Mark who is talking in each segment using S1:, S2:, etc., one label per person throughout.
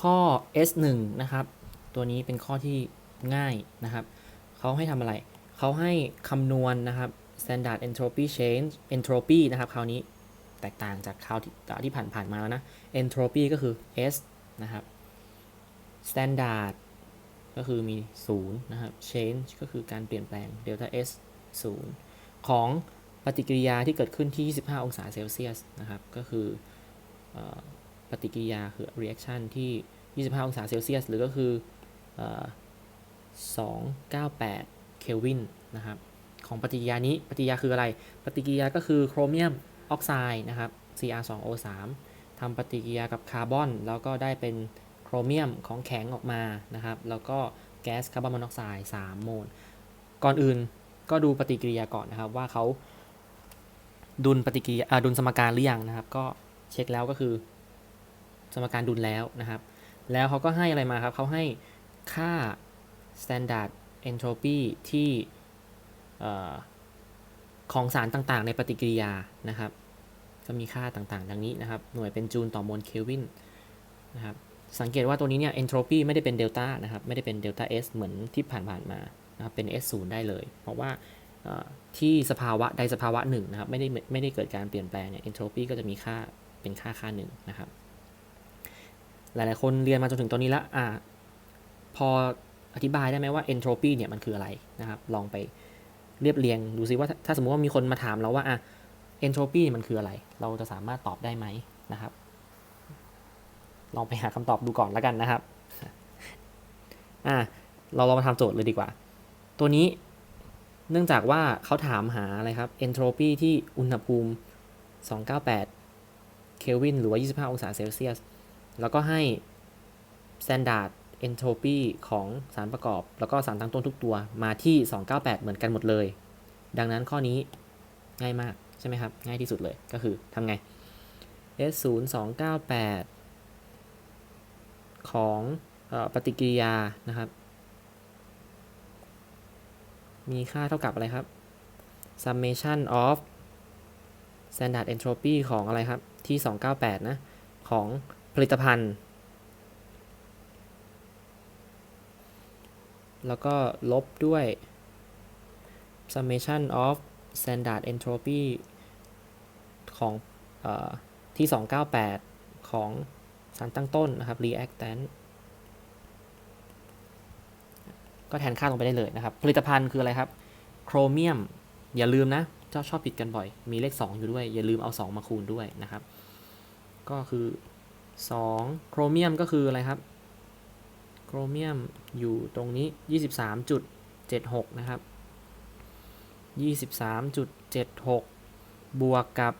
S1: ข้อ S1 นะครับ ตัวนี้เป็นข้อที่ง่ายนะครับ เขาให้ทำอะไร เขาให้คำนวณนะครับ standard entropy change entropy นะครับ คราวนี้แตกต่างจากคราวที่ที่ผ่านๆมาแล้วนะ entropy ก็คือ S นะครับ standard ก็คือมี 0 นะครับ change ก็คือการเปลี่ยนแปลง delta S 0 ของปฏิกิริยาที่เกิดขึ้นที่ 25 องศาเซลเซียสนะครับ ก็คืออ ปฏิกิริยาคือ reaction ที่ 25 องศาเซลเซียส หรือก็คือเอ298 เคลวินนะครับ ของปฏิกิริยานี้ ปฏิกิริยาคืออะไร ปฏิกิริยาก็คือโครเมียมออกไซด์นะครับ Cr2O3 ทำปฏิกิริยากับคาร์บอน แล้วก็ได้เป็นโครเมียมของแข็งออกมานะครับ แล้วก็แก๊สคาร์บอนมอนอกไซด์ 3 โมล ก่อนอื่นก็ดูปฏิกิริยาก่อนนะครับว่าเขาดุลปฏิกิริยาอ่าดุลสมการหรือยังนะครับ ก็เช็คแล้วก็คือ สมการดุลแล้วนะครับ แล้วเขาก็ให้อะไรมาครับเขาให้ค่า standard entropy ที่ของสารต่างๆ ในปฏิกิริยานะครับ ก็มีค่าต่างๆ ดังนี้นะครับ หน่วยเป็นจูลต่อโมลเคลวินนะครับ สังเกตว่าตัวนี้เนี่ย entropy ไม่ได้เป็นเดลต้านะครับ ไม่ได้เป็นเดลต้า S เหมือนที่ผ่านๆมานะครับ เป็น S 0 ได้เลย เพราะว่าที่สภาวะใดสภาวะหนึ่งนะครับ ไม่ได้ไม่ได้เกิดการเปลี่ยนแปลงเนี่ย entropy ก็จะมีค่าเป็นค่าค่าหนึ่งนะครับ หลายๆคนเรียนมาจนถึงตอนนี้ละอ่าพออธิบายได้ไหมว่า entropy เนี่ยมันคืออะไรนะครับ ลองไปเรียบเรียงดูซิว่าถ้าสมมติว่ามีคนมาถามเราว่าอะ entropy มันคืออะไร เราจะสามารถตอบได้ไหมนะครับ ลองไปหาคำตอบดูก่อนแล้วกันนะครับอะเราลองมาทำโจทย์เลยดีกว่า ตัวนี้เนื่องจากว่าเขาถามหาอะไรครับ entropy ที่อุณหภูมิ 298 เคลวินหรือว่า 25 องศาเซลเซียส แล้วก็ให้ standard entropy ของสารประกอบ แล้วก็สารตั้งต้นทุกตัวมาที่ 298 เหมือนกันหมดเลย ดังนั้นข้อนี้ง่ายมากใช่ไหมครับ ง่ายที่สุดเลยก็คือทำไง S 0 2 9 8ของเออปฏิกิริยานะครับ มีค่าเท่ากับอะไรครับ summation of standard entropy ของอะไรครับ ที่ 298 นะ ของ ลิตภัณฑ์ แล้วก็ลบด้วย summation of standard entropy ของเออที่ 298 ของสารตั้งต้นนะครับ reactant ก็แทนค่าลงไปได้เลยนะครับ ผลิตภัณฑ์คืออะไรครับ โครเมียม อย่าลืมนะ เจ้าชอบผิดกันบ่อย มีเลข 2 อยู่ด้วย อย่าลืมเอา 2 มาคูณด้วยนะครับ ก็คือ 2โครเมียมก็คืออะไรครับ โครเมียมอยู่ตรงนี้ 23.76 นะครับ 23.76 บวกกับ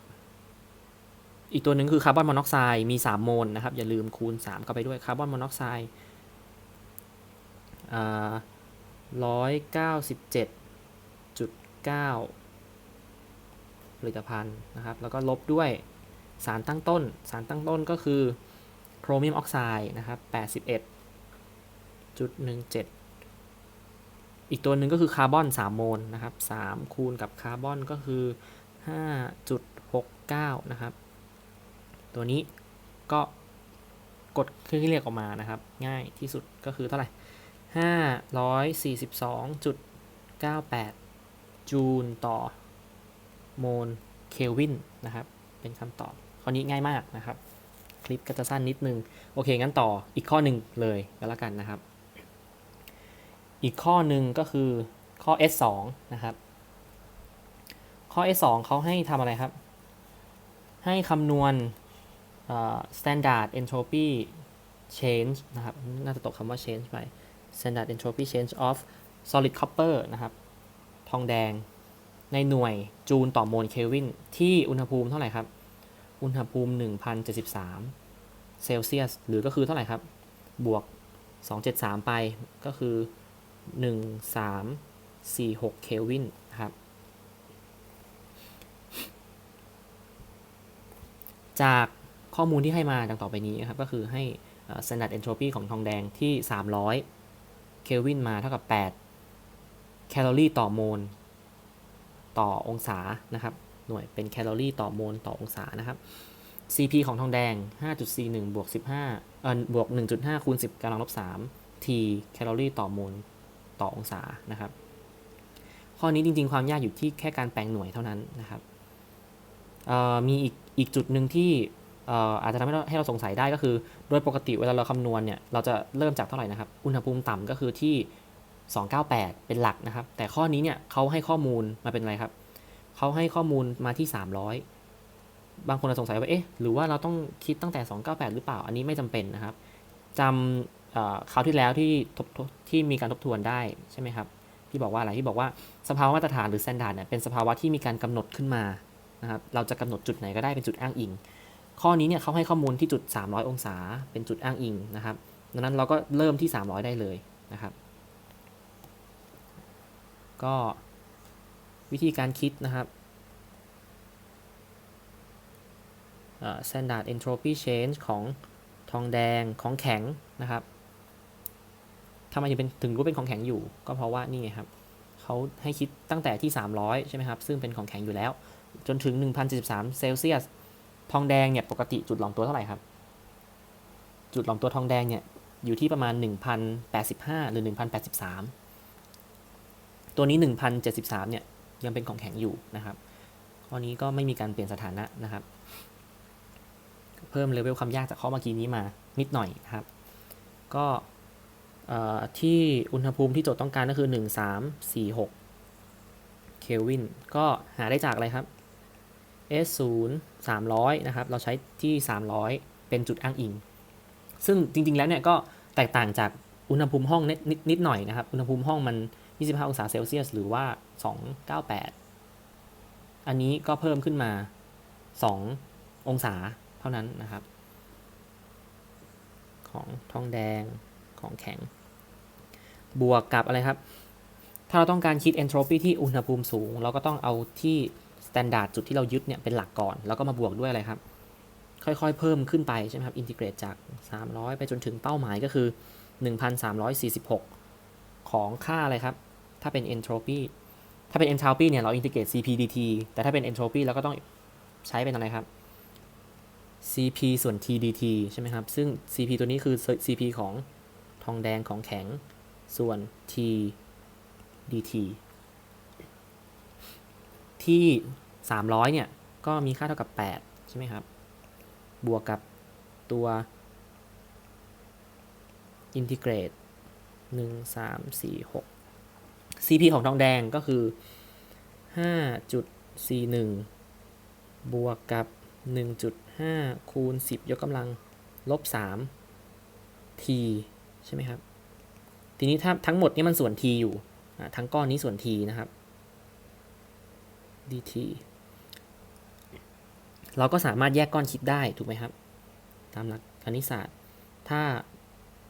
S1: อีกตัวหนึ่งคือคาร์บอนมอนอกไซด์มี 3 โมลนะครับ อย่าลืมคูณ 3 เข้าไปด้วยคาร์บอนมอนอกไซด์อ่า197.9ผลิตภัณฑ์นะครับ แล้วก็ลบด้วยสารตั้งต้น สารตั้งต้นก็คือ โครเมียมออกไซด์นะครับ81.17อีกตัวหนึ่งก็คือคาร์บอน3โมลนะครับ3คูณกับคาร์บอนก็คือ 5.69 นะครับ ตัวนี้ก็กดเครื่องที่เรียกออกมานะครับ ง่ายที่สุดก็คือเท่าไหร่ 542.98 จูลต่อโมลเคลวินนะครับ เป็นคำตอบข้อนี้ง่ายมากนะครับ คลิปก็จะสั้นนิดนึง โอเค งั้นต่ออีกข้อหนึ่งเลยก็แล้วกันนะครับ อีกข้อหนึ่งก็คือข้อ S2 นะครับ ข้อ S2 เขาให้ทำอะไรครับ ให้คำนวณ standard entropy change นะครับ น่าจะตกคำว่า change ไป standard entropy change of solid copper นะครับ ทองแดงในหน่วยจูลต่อโมลเคลวินที่อุณหภูมิเท่าไหร่ครับ อุณหภูมิ 1073 เซลเซียส หรือก็คือเท่าไหร่ครับ บวก 273 ไปก็คือ 1346 เคลวินนะครับ จากข้อมูลที่ให้มาดังต่อไปนี้นะครับ ก็คือให้เอ่อ standard entropy ของทองแดงที่ 300 เคลวินมาเท่ากับ 8 แคลอรี่ต่อโมล ต่อองศานะครับ หน่วยเป็นแคลอรี่ต่อโมลต่อองศานะครับ CP ของทองแดง 5.41 บวก 15 เอ่อบวก 1.5 คูณ 10กำลังลบ 3 T แคลอรี่ต่อโมลต่อองศานะครับ ข้อนี้จริงๆ ความยากอยู่ที่แค่การแปลงหน่วยเท่านั้นนะครับมีอีกอีกจุดหนึ่งที่เอ่ออาจจะทำให้เราให้เราสงสัยได้ก็คือ โดยปกติเวลาเราคำนวณเนี่ย เราจะเริ่มจากเท่าไหร่นะครับ อุณหภูมิต่ำก็คือที่ 298 เป็นหลักนะครับ แต่ข้อนี้เนี่ยเขาให้ข้อมูลมาเป็นอะไรครับ เขาให้ข้อมูลมาที่ 300 บางคนอาจสงสัยว่าเอ๊ะหรือว่าเราต้องคิดตั้งแต่ 298 หรือเปล่า อันนี้ไม่จำเป็นนะครับจำคราวที่แล้วที่ท,ท,ท,ที่มีการทบทวนได้ใช่ไหมครับที่บอกว่าอะไรที่บอกว่าสภาวะมาตรฐานหรือ standard เนี่ยเป็นสภาวะที่มีการกำหนดขึ้นมานะครับเราจะกำหนดจุดไหนก็ได้เป็นจุดอ้างอิง ข้อนี้เนี่ยเขาให้ข้อมูลที่จุด 300 องศา เป็นจุดอ้างอิงนะครับดังนั้นเราก็เริ่มที่ 300 ได้เลยนะครับ ก็ วิธีการคิดนะครับ standard entropy change ของทองแดงของแข็งนะครับทำไมถึงเป็นถึงรู้เป็นของแข็งอยู่ ก็เพราะว่านี่ไงครับเขาให้คิดตั้งแต่ที่ 300 ใช่ไหมครับ ซึ่งเป็นของแข็งอยู่แล้ว จนถึง 1073 เซลเซียส ทองแดงเนี่ยปกติจุดหลอมตัวเท่าไหร่ครับ จุดหลอมตัวทองแดงเนี่ยอยู่ที่ประมาณ 1085 หรือ 1083 ตัวนี้ 1073 เนี่ย ยังเป็นของแข็งอยู่นะครับข้อนี้ก็ไม่มีการเปลี่ยนสถานะนะครับ เพิ่มเลเวลความยากจากข้อเมื่อกี้นี้มานิดหน่อยนะครับ ก็ที่อุณหภูมิที่โจทย์ต้องการก็คือ 1346 เคลวิน ก็หาได้จากอะไรครับ S0 300นะครับ เราใช้ที่ 300 เป็นจุดอ้างอิง ซึ่งจริง ๆ แล้วเนี่ยก็แตกต่างจากอุณหภูมิห้องนิดนิดนิดหน่อยนะครับ อุณหภูมิห้องมัน 25 องศาเซลเซียส หรือว่า 298 อันนี้ก็เพิ่มขึ้นมา 2 องศาเท่านั้นนะครับ ของทองแดงของแข็ง บวกกับอะไรครับ ถ้าเราต้องการคิด entropy ที่อุณหภูมิสูง เราก็ต้องเอาที่ standard จุดที่เรายึดเนี่ยเป็นหลักก่อน แล้วก็มาบวกด้วยอะไรครับ ค่อยๆ เพิ่มขึ้นไปใช่ไหมครับ integrate จาก 300 ไปจนถึงเป้าหมายก็คือ 1346 ของค่าอะไรครับ ถ้าเป็น entropy ถ้าเป็น enthalpy เนี่ย เรา integrate cp dt แต่ถ้าเป็น entropy เราก็ต้องใช้เป็นอะไรครับ cp ส่วน t dt ใช่ไหมครับ ซึ่ง cp ตัวนี้คือ cp ของทองแดงของแข็งส่วน t dt ที่ 300 เนี่ย ก็มีค่าเท่ากับ 8 ใช่ไหมครับ บวกกับตัว integrate 1 3 4 6 cp ของทองแดงก็คือ 5.41 บวกกับ 1.5 คูณ 10 ยกกำลัง ลบ 3 t ใช่ไหมครับ ทีนี้ถ้าทั้งหมดนี้มันส่วน t อยู่ ทั้งก้อนนี้ส่วน t นะครับ dt เราก็สามารถแยกก้อนคิดได้ถูกไหมครับ ตามหลักคณิตศาสตร์ ถ้า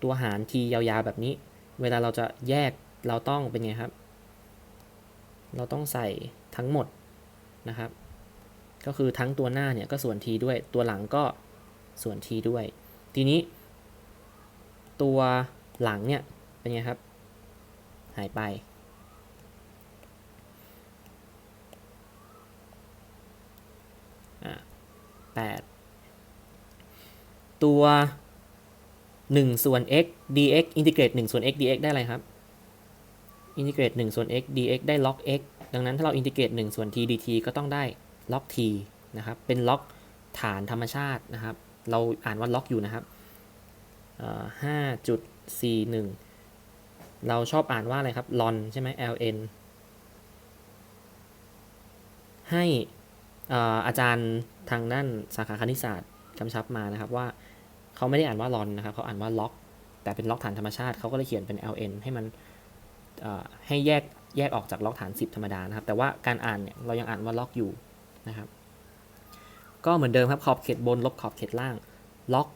S1: ตัวหาร t ยาวๆแบบนี้ เวลาเราจะแยกเราต้องเป็นไงครับ เราต้องใส่ทั้งหมดนะครับ ก็คือทั้งตัวหน้าเนี่ยก็ส่วน t ด้วย ตัวหลังก็ส่วน t ด้วย ทีนี้ ตัวหลังเนี่ยเป็นไงครับ หายไปแปดตัว 1 ส่วน x dx อินทิเกรต1ส่วน x dx ได้อะไรครับ อินทิเกรต1ส่วน x dx ได้ log x ดังนั้นถ้าเราอินทิเกรต1ส่วน t dt ก็ต้องได้ log t นะครับ เป็น log ฐานธรรมชาตินะครับ เราอ่านว่า log อยู่นะครับห้าจุดสี่หนึ่งเราชอบอ่านว่าอะไรครับ ln ใช่ไหม ln ให้อาจารย์ทางด้านสาขาคณิตศาสตร์กำชับมานะครับว่าเขาไม่ได้อ่านว่าลอนนะครับเขาอ่านว่าล็อก แต่เป็นล็อกฐานธรรมชาติเขาก็เลยเขียนเป็น ln ให้มัน ให้แยกแยกออกจากล็อกฐาน 10 ธรรมดานะครับ แต่ว่าการอ่านเนี่ยเรายังอ่านว่าล็อกอยู่นะครับ ก็เหมือนเดิมครับขอบเขตบนลบขอบเขตล่างล็อก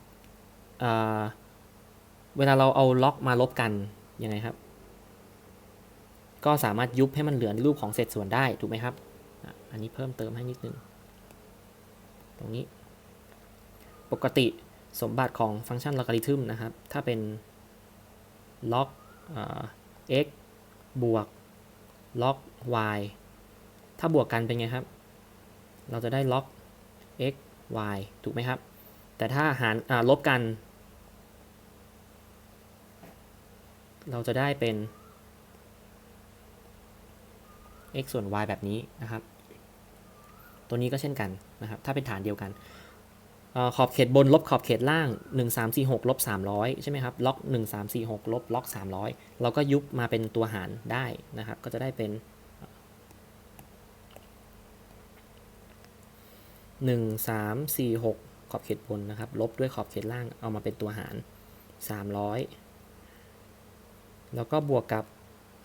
S1: เวลาเราเอาล็อกมาลบกันยังไงครับ ก็สามารถยุบให้มันเหลือในรูปของเศษส่วนได้ถูกไหมครับ อันนี้เพิ่มเติมให้นิดนึง ตรงนี้ ปกติสมบัติของฟังก์ชันลอการิทึมนะครับ ถ้าเป็นล็อก x บวกล็อก y ถ้าบวกกันเป็นไงครับ เราจะได้ล็อก x y ถูกไหมครับ แต่ถ้าหารลบกัน เราจะได้เป็น x ส่วน y แบบนี้นะครับ ตัวนี้ก็เช่นกันนะครับ ถ้าเป็นฐานเดียวกัน ขอบเขตบนลบขอบเขตล่าง 1 3 4 6ลบ300 ใช่ไหมครับ ล็อก 1 3 4 6ลบล็อก 300 เราก็ยุบมาเป็นตัวหารได้นะครับ ก็จะได้เป็น 1 3 4 6 ขอบเขตบนนะครับ ลบด้วยขอบเขตล่างเอามาเป็นตัวหาร 300 แล้วก็บวกกับ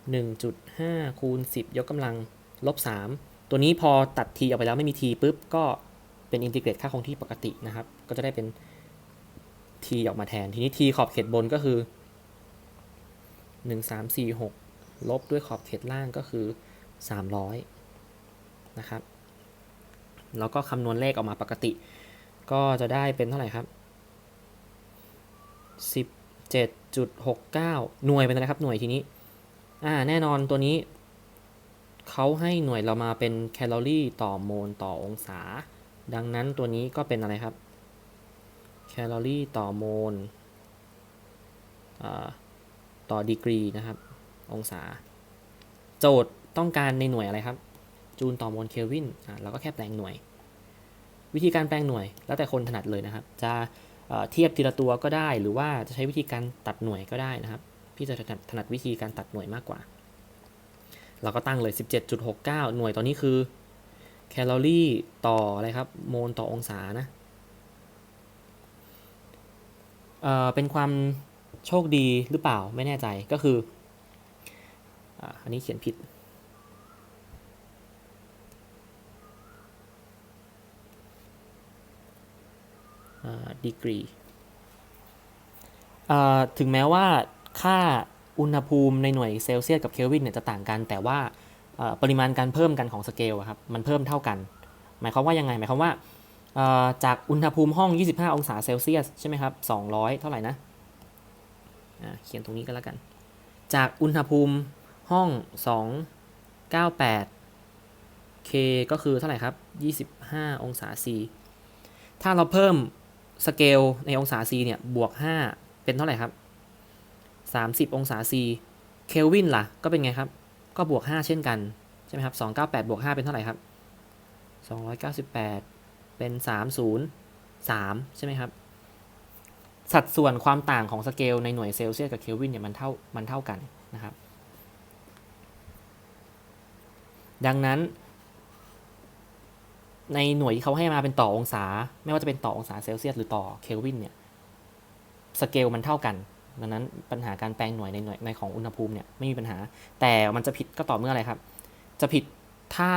S1: 1.5 คูณ 10 ยกกำลังลบ 3 ตัวนี้พอตัด t ออกไปแล้วไม่มี t ปุ๊บก็ เป็นอินทิเกรตค่าคงที่ปกตินะครับ ก็จะได้เป็น t ออกมาแทน ทีนี้ t ขอบเขตบนก็คือ 1 3 4 6 ลบด้วยขอบเขตล่างก็คือ 300 นะครับ แล้วก็คำนวณเลขออกมาปกติ ก็จะได้เป็นเท่าไหร่ครับ 17.69 หน่วยเป็นอะไรครับ หน่วยทีนี้ อ่า แน่นอนตัวนี้ เขาให้หน่วยเรามาเป็นแคลอรี่ต่อโมลต่อองศา ดังนั้นตัวนี้ก็เป็นอะไรครับ แคลอรี่ต่อโมลต่อดีกรีนะครับ องศา โจทย์ต้องการในหน่วยอะไรครับ จูลต่อโมลเคลวินอ่าเราก็แค่แปลงหน่วย วิธีการแปลงหน่วย แล้วแต่คนถนัดเลยนะครับ จะเทียบทีละตัวก็ได้ หรือว่าจะใช้วิธีการตัดหน่วยก็ได้นะครับ พี่จะถนัดถนัดวิธีการตัดหน่วยมากกว่า เราก็ตั้งเลย 17.69 หน่วยตอนนี้คือ แคลอรี่ต่ออะไรครับ โมลต่อองศานะเอ่อเป็นความโชคดีหรือเปล่าไม่แน่ใจก็คืออันนี้เขียนผิด ดีกรี ถึงแม้ว่าค่าอุณหภูมิในหน่วยเซลเซียสกับเคลวินเนี่ยจะต่างกันแต่ว่า ปริมาณการเพิ่มกันของสเกลครับมันเพิ่มเท่ากัน หมายความว่ายังไงหมายความว่าจากอุณหภูมิห้อง 25 องศาเซลเซียสใช่ไหมครับ 200 เท่าไหร่นะเขียนตรงนี้ก็แล้วกัน จากอุณหภูมิห้อง 298 K ก็คือเท่าไหร่ครับ 25 องศา C ถ้าเราเพิ่มสเกลในองศา C เนี่ยบวก 5 เป็นเท่าไหร่ครับ 30 องศา C เคลวินล่ะ ก็เป็นไงครับ ก็บวก 5 เช่นกัน ใช่ไหมครับ 298 บวก 5 เป็นเท่าไหร่ครับ 298 เป็น 303 ใช่ไหมครับ สัดส่วนความต่างของสเกลในหน่วยเซลเซียสกับเคลวินเนี่ยมันเท่ามันเท่ากันนะครับ ดังนั้นในหน่วยที่เขาให้มาเป็นต่อองศา ไม่ว่าจะเป็นต่อองศาเซลเซียสหรือต่อเคลวินเนี่ย สเกลมันเท่ากัน ดังนั้นปัญหาการแปลงหน่วยในหน่วยในของอุณหภูมิเนี่ยไม่มีปัญหา แต่มันจะผิดก็ต่อเมื่ออะไรครับ จะผิดถ้า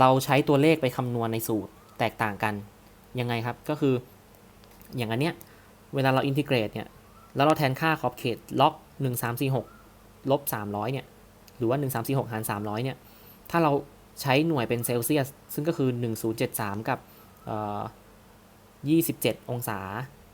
S1: เราใช้ตัวเลขไปคำนวณในสูตรแตกต่างกันยังไงครับ ก็คืออย่างอันเนี้ยเวลาเราอินทิเกรตเนี่ยแล้วเราแทนค่าขอบเขตล็อก1 3 4 6ลบ300เนี่ยหรือว่า 1 3 4 6 หาร 300เนี่ยถ้าเราใช้หน่วยเป็นเซลเซียส ซึ่งก็คือ 1073 กับเอ่อ27 องศา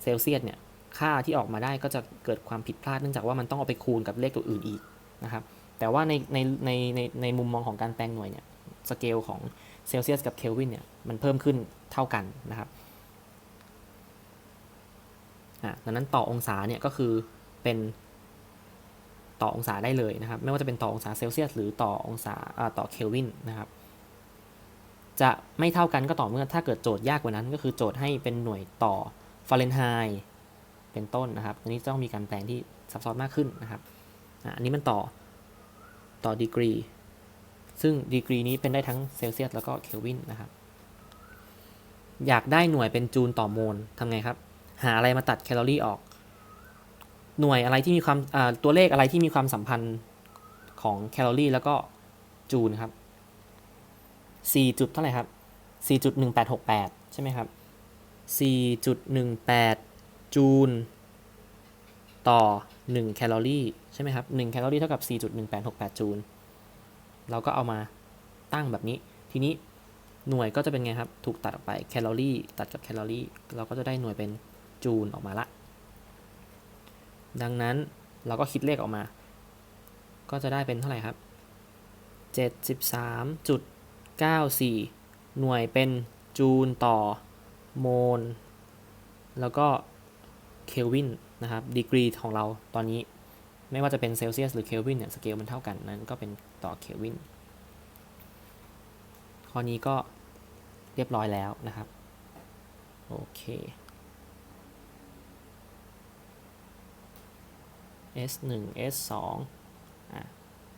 S1: เซลเซียสเนี่ย ค่าที่ออกมาได้ก็จะเกิดความผิดพลาดเนื่องจากว่ามันต้องเอาไปคูณกับเลขตัวอื่นอีกนะครับ แต่ว่าในในในในในมุมมองของการแปลงหน่วยเนี่ยสเกลของเซลเซียสกับเคลวินเนี่ยมันเพิ่มขึ้นเท่ากันนะครับอะดังนั้นต่อองศาเนี่ยก็คือเป็นต่อองศาได้เลยนะครับ ไม่ว่าจะเป็นต่อองศาเซลเซียสหรือต่อองศาอ่าต่อเคลวินนะครับ จะไม่เท่ากันก็ต่อเมื่อถ้าเกิดโจทย์ยากกว่านั้น ก็คือโจทย์ให้เป็นหน่วยต่อฟาเรนไฮต์ เป็นต้นนะครับอันนี้ต้องมีการแปลงที่ซับซ้อนมากขึ้นนะครับอันนี้มันต่อต่อดีกรี ซึ่งดีกรีนี้เป็นได้ทั้งเซลเซียสแล้วก็เคลวินนะครับ อยากได้หน่วยเป็นจูลต่อโมลทำไงครับ หาอะไรมาตัดแคลอรี่ออก หน่วยอะไรที่มีความตัวเลขอะไรที่มีความสัมพันธ์ของแคลอรี่แล้วก็จูลครับ4จุดเท่าไหร่ครับ4.1868 ใช่ไหมครับ4.18 จูล ต่อ 1 แคลอรี่ใช่ไหมครับ1แคลอรี่เท่ากับ 4.1868 จูล เราก็เอามาตั้งแบบนี้ ทีนี้หน่วยก็จะเป็นไงครับ ถูกตัดออกไปแคลอรี่ตัดกับแคลอรี่ เราก็จะได้หน่วยเป็นจูลออกมาละ ดังนั้นเราก็คิดเลขออกมา ก็จะได้เป็นเท่าไหร่ครับ 73.94 หน่วยเป็นจูลต่อโมล แล้วก็ เคลวินนะครับดีกรีของเราตอนนี้ไม่ว่าจะเป็นเซลเซียสหรือเคลวินเนี่ยสเกลมันเท่ากันนั้นก็เป็นต่อเคลวินข้อนี้ก็เรียบร้อยแล้วนะครับ โอเค S 1 S 2อะ